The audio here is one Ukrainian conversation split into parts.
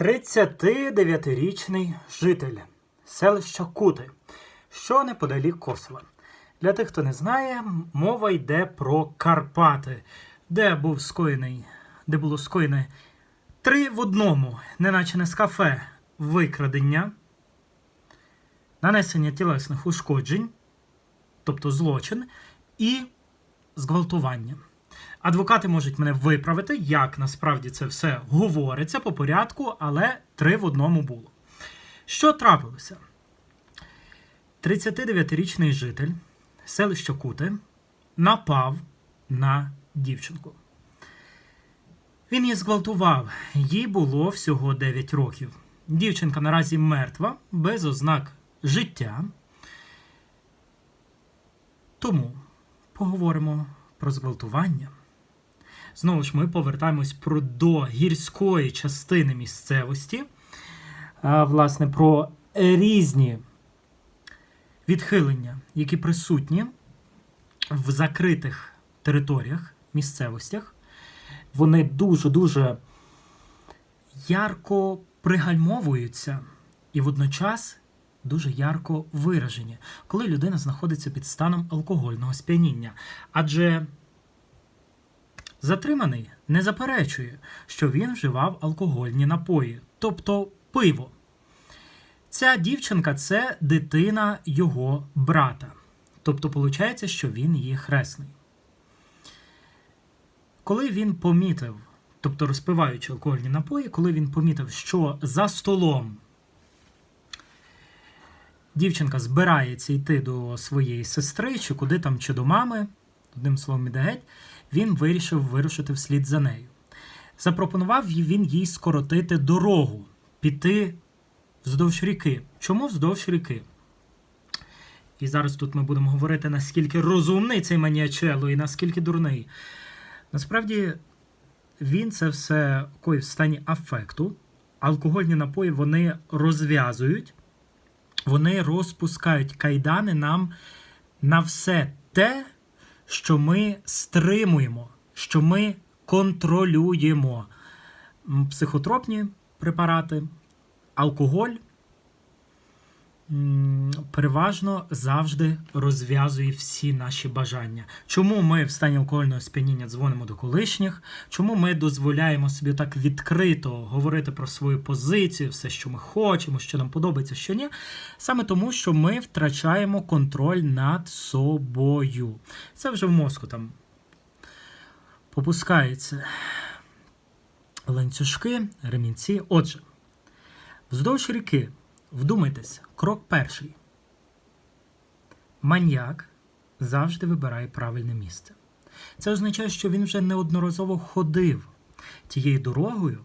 39-річний житель селища Кути, що неподалік Косова. Для тих, хто не знає, мова йде про Карпати, де був скоєний, де було скоєне три в одному, неначе не з кафе, викрадення, нанесення тілесних ушкоджень, тобто злочин, і зґвалтування. Адвокати можуть мене виправити, як насправді це все говориться по порядку, але три в одному було. Що трапилося? 39-річний житель селища Кути напав на дівчинку. Він її зґвалтував, їй було всього 9 років. Дівчинка наразі мертва, без ознак життя. Тому поговоримо про зґвалтування. Знову ж ми повертаємось про до гірської частини місцевості, а, власне, про різні відхилення, які присутні в закритих територіях, місцевостях. Вони дуже-дуже ярко пригальмовуються і водночас дуже ярко виражені, коли людина знаходиться під станом алкогольного сп'яніння. Адже Затриманий не заперечує, що він вживав алкогольні напої, тобто пиво. Ця дівчинка це дитина його брата. Тобто, виходить, що він її хресний. Коли він помітив, тобто розпиваючи алкогольні напої, коли він помітив, що за столом дівчинка збирається йти до своєї сестри, чи куди там, чи до мами, одним словом, іде геть, він вирішив вирушити вслід за нею. Запропонував він їй скоротити дорогу, піти вздовж ріки. Чому вздовж ріки? І зараз тут ми будемо говорити, наскільки розумний цей маніачело і наскільки дурний. Насправді, він це все коїв в стані афекту. Алкогольні напої вони розв'язують, вони розпускають кайдани нам на все те, що ми стримуємо, що ми контролюємо. Психотропні препарати, алкоголь переважно завжди розв'язує всі наші бажання. Чому ми в стані алкогольного сп'яніння дзвонимо до колишніх? Чому ми дозволяємо собі так відкрито говорити про свою позицію, все, що ми хочемо, що нам подобається, що ні? Саме тому, що ми втрачаємо контроль над собою. Це вже в мозку там попускаються ланцюжки, ремінці. Отже, вздовж ріки, вдумайтесь, крок перший. Маньяк завжди вибирає правильне місце. Це означає, що він вже неодноразово ходив тією дорогою,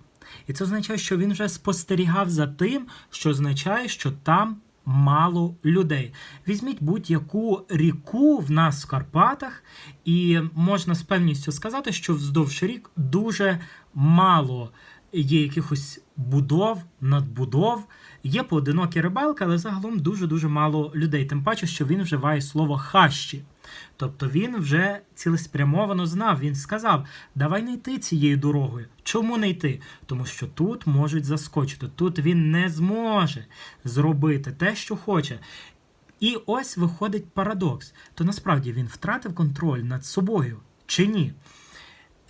і це означає, що він вже спостерігав за тим, що означає, що там мало людей. Візьміть будь-яку ріку в нас в Карпатах, і можна з певністю сказати, що вздовж рік дуже мало є якихось будов, надбудов. Є поодинокі рибалки, але загалом дуже-дуже мало людей. Тим паче, що він вживає слово хащі. Тобто він вже цілеспрямовано знав. Він сказав: давай не йти цією дорогою. Чому не йти? Тому що тут можуть заскочити. Тут він не зможе зробити те, що хоче. І ось виходить парадокс. То насправді він втратив контроль над собою чи ні?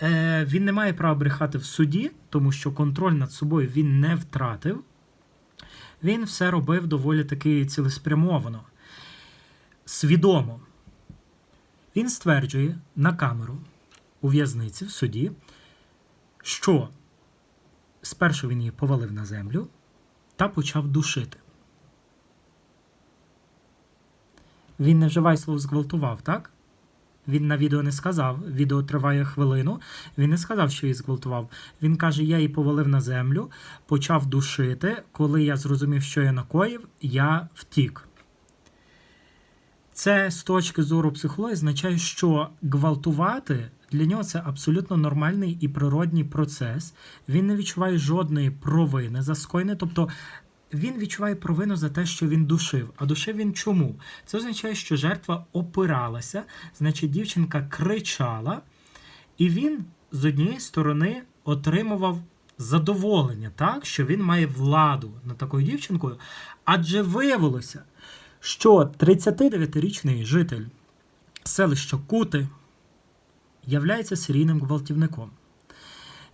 Е, Він не має права брехати в суді, тому що контроль над собою він не втратив. Він все робив доволі таки цілеспрямовано, свідомо. Він стверджує на камеру у в'язниці в суді, що спершу він її повалив на землю та почав душити. Він не вживає слово зґвалтував, так? Він на відео не сказав. Відео триває хвилину. Він не сказав, що її зґвалтував. Він каже: я її повалив на землю, почав душити. Коли я зрозумів, що я накоїв, я втік. Це з точки зору психології означає, що гвалтувати для нього це абсолютно нормальний і природній процес. Він не відчуває жодної провини за скоєне. Тобто він відчуває провину за те, що він душив. А душив він чому? Це означає, що жертва опиралася, значить, дівчинка кричала, і він з однієї сторони отримував задоволення, так, що він має владу над такою дівчинкою, адже виявилося, що 39-річний житель селища Кути являється серійним гвалтівником.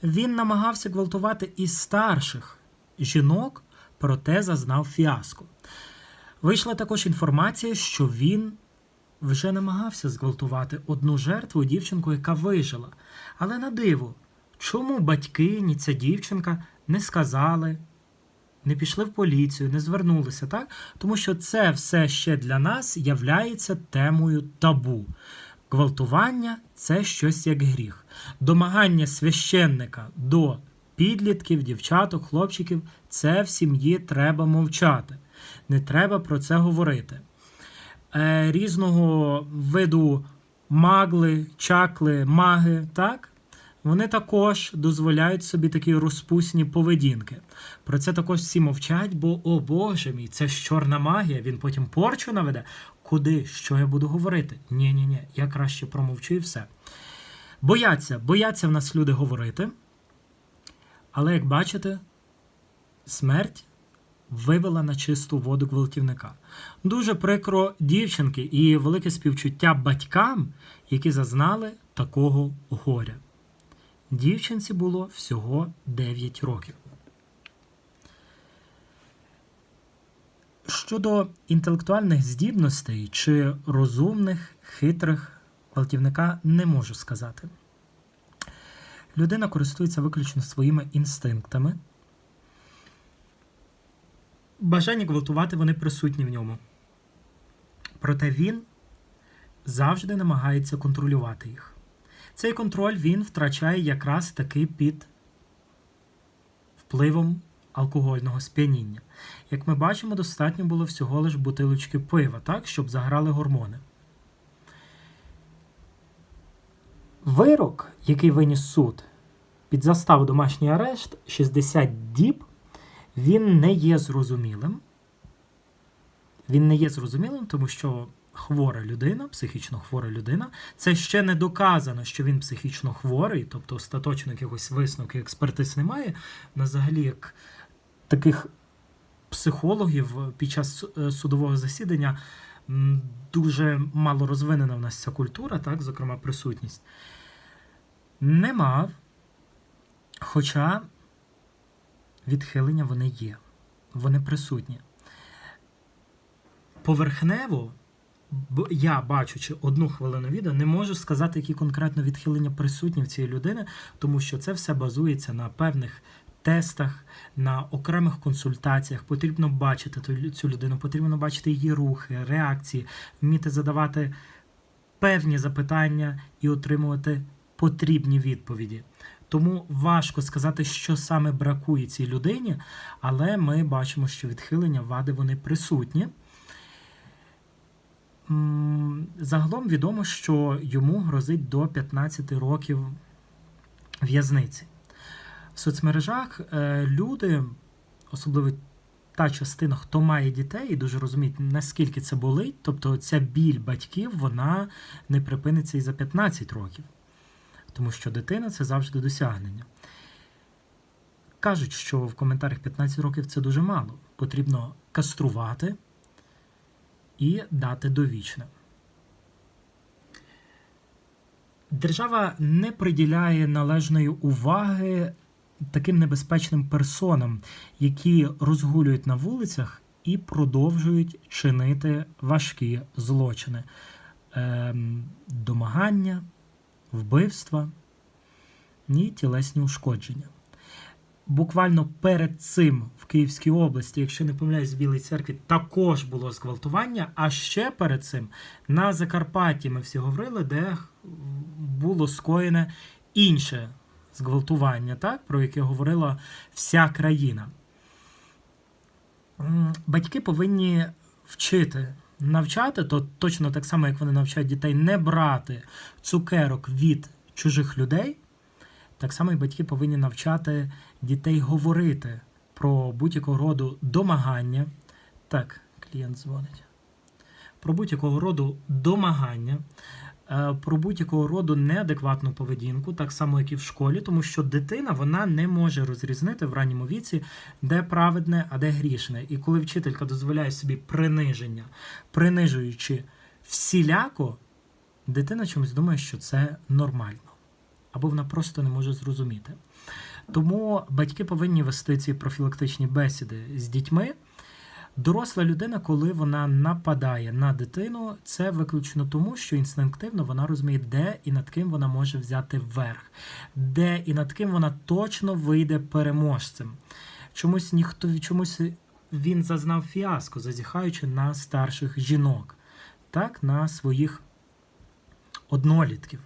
Він намагався гвалтувати і старших жінок, проте зазнав фіаско. Вийшла також інформація, що він вже намагався зґвалтувати одну жертву дівчинку, яка вижила. Але на диво, чому батьки, ні ця дівчинка не сказали, не пішли в поліцію, не звернулися, так? Тому що це все ще для нас являється темою табу. Гвалтування це щось як гріх. Домагання священника до підлітків, дівчаток, хлопчиків це в сім'ї треба мовчати. Не треба про це говорити. Е, різного виду магли, чакли, маги, так? Вони також дозволяють собі такі розпусні поведінки. Про це також всі мовчать, бо, о Боже мій, це ж чорна магія, він потім порчу наведе. Куди? Що я буду говорити? Ні, ні, ні, я краще промовчу і все. Бояться, бояться в нас люди говорити. Але як бачите, смерть вивела на чисту воду гвалтівника. Дуже прикро дівчинки і велике співчуття батькам, які зазнали такого горя. Дівчинці було всього 9 років. Щодо інтелектуальних здібностей чи розумних, хитрих гвалтівника не можу сказати. Людина користується виключно своїми інстинктами. Бажання гвалтувати вони присутні в ньому. Проте він завжди намагається контролювати їх. Цей контроль він втрачає якраз таки під впливом алкогольного сп'яніння. Як ми бачимо, достатньо було всього лиш бутилочки пива, так, щоб заграли гормони. Вирок, який виніс суд під заставу домашній арешт 60 діб, він не є зрозумілим. Він не є зрозумілим, тому що хвора людина, психічно хвора людина, це ще не доказано, що він психічно хворий, тобто остаточно якихось висновків експертиз немає. На взагалі, як таких психологів під час е, судового засідання дуже мало розвинена в нас ця культура, так, зокрема присутність. Не мав, хоча відхилення вони є, вони присутні. Поверхнево, я бачучи одну хвилину відео, не можу сказати, які конкретно відхилення присутні в цієї людини, тому що це все базується на певних тестах, на окремих консультаціях. Потрібно бачити цю людину, потрібно бачити її рухи, реакції, вміти задавати певні запитання і отримувати потрібні відповіді. Тому важко сказати, що саме бракує цій людині, але ми бачимо, що відхилення вади вони присутні. Загалом відомо, що йому грозить до 15 років в'язниці. Соцмережах е, люди, особливо та частина, хто має дітей, і дуже розуміють, наскільки це болить, тобто ця біль батьків, вона не припиниться і за 15 років. Тому що дитина це завжди досягнення. Кажуть, що в коментарях 15 років це дуже мало. Потрібно каструвати і дати довічне. Держава не приділяє належної уваги таким небезпечним персонам, які розгулюють на вулицях і продовжують чинити важкі злочини, ем, домагання, вбивства і тілесні ушкодження. Буквально перед цим в Київській області, якщо не помиляюсь, в Білій церкві також було зґвалтування. А ще перед цим на Закарпатті ми всі говорили, де було скоєне інше зґвалтування, так, про яке говорила вся країна. Батьки повинні вчити, навчати, то точно так само, як вони навчають дітей, не брати цукерок від чужих людей. Так само і батьки повинні навчати дітей говорити про будь-якого роду домагання. Так, клієнт дзвонить. Про будь-якого роду домагання, про будь-якого роду неадекватну поведінку, так само, як і в школі, тому що дитина вона не може розрізнити в ранньому віці, де праведне, а де грішне. І коли вчителька дозволяє собі приниження, принижуючи всіляко, дитина чомусь думає, що це нормально, або вона просто не може зрозуміти. Тому батьки повинні вести ці профілактичні бесіди з дітьми. Доросла людина, коли вона нападає на дитину, це виключно тому, що інстинктивно вона розуміє, де і над ким вона може взяти вверх, де і над ким вона точно вийде переможцем. Чомусь ніхто чомусь він зазнав фіаско, зазіхаючи на старших жінок, так, на своїх однолітків.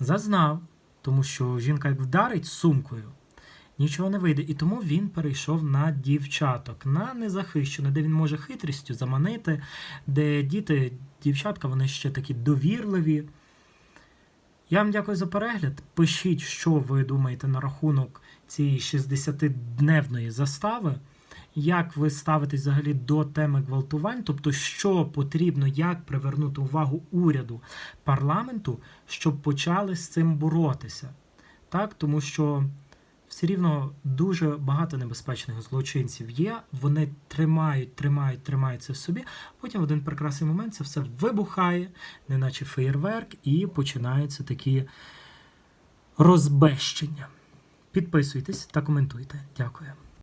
Зазнав, тому що жінка як вдарить сумкою, нічого не вийде. І тому він перейшов на дівчаток, на незахищене, де він може хитрістю заманити, де діти, дівчатка, вони ще такі довірливі. Я вам дякую за перегляд. Пишіть, що ви думаєте на рахунок цієї 60-дневної застави. Як ви ставитесь взагалі до теми гвалтувань? Тобто, що потрібно, як привернути увагу уряду парламенту, щоб почали з цим боротися? Так, тому що все рівно дуже багато небезпечних злочинців є. Вони тримають, тримають, тримають це в собі. Потім в один прекрасний момент це все вибухає, неначе феєрверк, і починаються такі розбещення. Підписуйтесь та коментуйте. Дякую.